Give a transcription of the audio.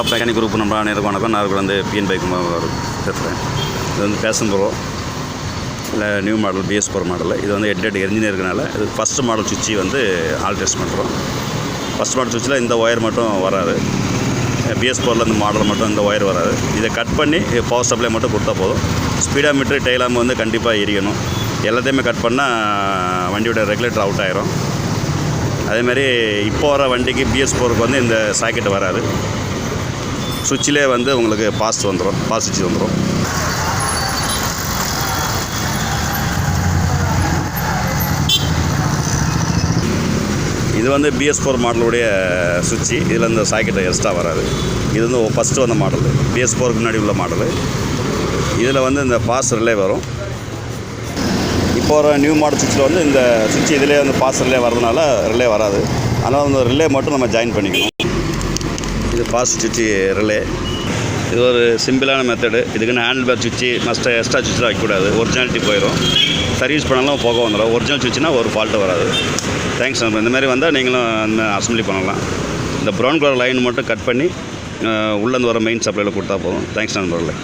Top mechanic group நம்ம அனைவருக்கும் வணக்கம். நான் வந்து பிஎன் பைக் பேசுகிறேன் இது வந்து பேஷன் ப்ரோ இல்லை new model BS four model இது வந்து ஹெட் ஹெட் என்ஜின் இருக்கனால இது ஃபஸ்ட்டு மாடல் சுவிட்சி வந்து ஆல்ட்ரேஸ் பண்ணுறோம் ஃபஸ்ட் மாடல் சுவிட்சில் இந்த ஒயர் மட்டும் வராது. பிஎஸ் ஃபோரில் இந்த மாடல் மட்டும் இந்த ஒயர் வராது. இதை கட் பண்ணி பவர் சப்ளை மட்டும் கொடுத்தா போதும். ஸ்பீடாக மீட்ரு டெய்லாம் வந்து கண்டிப்பாக எரியணும். எல்லாத்தையுமே கட் பண்ணால் வண்டியோட ரெகுலேட்டர் அவுட் ஆயிரும். அதேமாதிரி இப்போ வர வண்டிக்கு பிஎஸ் ஃபோருக்கு வந்து இந்த சாக்கெட் வராது. சுவிட்சிலே வந்து உங்களுக்கு பாஸ் வந்துடும் பாஸ் சுவிட்ச் வந்துடும் இது வந்து பிஎஸ் ஃபோர் மாடலுடைய சுவிட்சு. இதில் இந்த சாக்கெட் எக்ஸ்ட்ரா வராது. இது வந்து ஃபஸ்ட்டு வந்த மாடல். பிஎஸ் ஃபோருக்கு முன்னாடி உள்ள மாடலு. இதில் வந்து இந்த பாஸ் ரிலே வரும். இப்போ வர நியூ மாடல் சுவிட்சில் வந்து இந்த சுவிட்ச் இதிலே வந்து பாஸ் ரிலே வரதுனால ரிலே வராது. அதனால் அந்த ரிலே மட்டும் நம்ம ஜாயின் பண்ணிக்கணும். இது பாஸ் சுவிட்ச் ரிலே இது ஒரு சிம்பிளான மெத்தடு இதுக்குன்னு ஹேண்டில் பேர் சுவிட்சு மஸ்ட்டாக எக்ஸ்ட்ரா சுவிட்செலாம் வைக்கக்கூடாது. ஒரிஜினாலிட்டி போயிடும் சர்வீஸ் பண்ணாலும் போக வந்துடும் ஒரிஜினல் சுவிட்ச்னா ஒரு ஃபால்ட்டு வராது. தேங்க்ஸ் நண்பர். இந்த மாதிரி வந்தால் நீங்களும் அந்த அசம்பிளி பண்ணலாம். இந்த ப்ரௌன் கலர் லைன் மட்டும் கட் பண்ணி உள்ளேருந்து வர மெயின் சப்ளையில் கொடுத்தா போதும். தேங்க்ஸ் நண்பர்களே.